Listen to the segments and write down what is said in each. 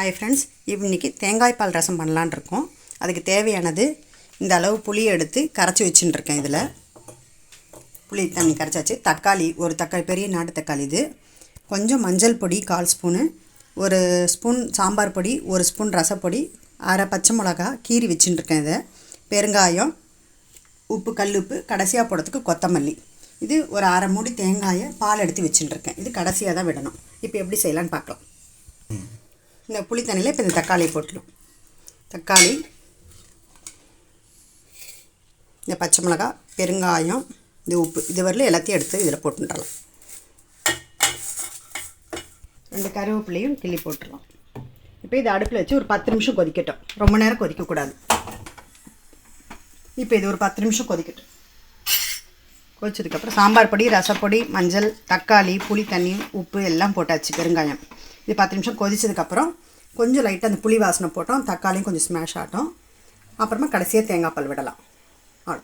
Hi friends இன்னைக்கு தேங்காய் பால் ரசம் பண்ணலான்னு இருக்கோம். அதுக்கு தேவையானது இந்த அளவு புளி எடுத்து கரைச்சி வச்சுட்டுருக்கேன் இதில். புளி தண்ணி கரைச்சாச்சு. தக்காளி ஒரு தக்காளி பெரிய நாட்டு தக்காளி இது. கொஞ்சம் மஞ்சள் பொடி கால் ஸ்பூனு. ஒரு ஸ்பூன் சாம்பார் பொடி ஒரு ஸ்பூன் ரசப்பொடி அரை பச்சை மிளகா கீரி வச்சுட்டுருக்கேன் இதை. பெருங்காயம் உப்பு கல் உப்பு கடைசியாக போடுறதுக்கு கொத்தமல்லி. இது ஒரு அரை மூடி தேங்காயை பால் எடுத்து வச்சுட்டுருக்கேன் இது கடைசியாக தான் விடணும். இப்போ எப்படி செய்யலான்னு பார்க்கலாம். இந்த புளி தண்ணியில் இப்போ இந்த தக்காளியை போட்டுடும். தக்காளி இந்த பச்சை மிளகா பெருங்காயம் இந்த உப்பு இது வரல எல்லாத்தையும் எடுத்து இதில் போட்டுடலாம் ரெண்டு கருவேப்பிலையும் கிள்ளி போட்டுடலாம். இப்போ இதை அடுப்பில் வச்சு ஒரு பத்து நிமிஷம் கொதிக்கட்டும். ரொம்ப நேரம் கொதிக்கக்கூடாது இப்போ இது ஒரு பத்து நிமிஷம் கொதிக்கட்டும். கொதிச்சதுக்கப்புறம் சாம்பார் பொடி ரசப்பொடி மஞ்சள் தக்காளி புளி தண்ணி உப்பு எல்லாம் போட்டாச்சு பெருங்காயம். இது பத்து நிமிஷம் கொதிச்சதுக்கப்புறம் கொஞ்சம் லைட்டாக அந்த புளி வாசனை போட்டோம் தக்காளியும் கொஞ்சம் ஸ்மாஷ் ஆட்டும். அப்புறமா கடைசியாக தேங்காய் பால் விடலாம். அவ்வளோ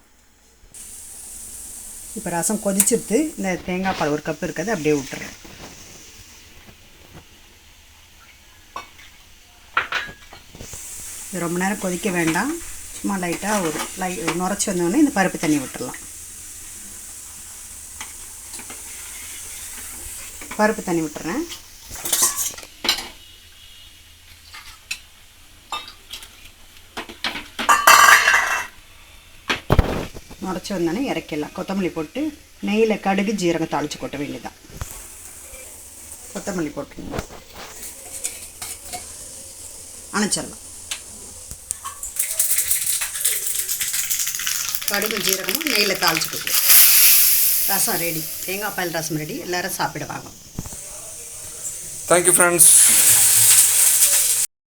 இப்போ ரசம் கொதிச்சுட்டு இந்த தேங்காய் பால் ஒரு கப் இருக்கிறது அப்படியே விட்டுறேன். இது ரொம்ப நேரம் கொதிக்க வேண்டாம். சும்மா லைட்டாக ஒரு லை நுரைச்சி வந்தோடனே இந்த பருப்பு தண்ணி விட்டுறலாம். பருப்பு தண்ணி விட்டுறேன். நுரைச்சி வந்தோடனே இறக்கிடலாம். கொத்தமல்லி போட்டு நெய்யில் கடுகு ஜீரகம் தாளித்து கொட்ட வேண்டியதான் கொத்தமல்லி போட்டுருங்க அணைச்சிடலாம். கடுகு ஜீரகமும் நெய்யில் தாளிச்சு கொடுக்கலாம். ரசம் ரெடி தேங்காய் பால் ரசம் ரெடி எல்லோரும் சாப்பிடுவாங்க. Thank you friends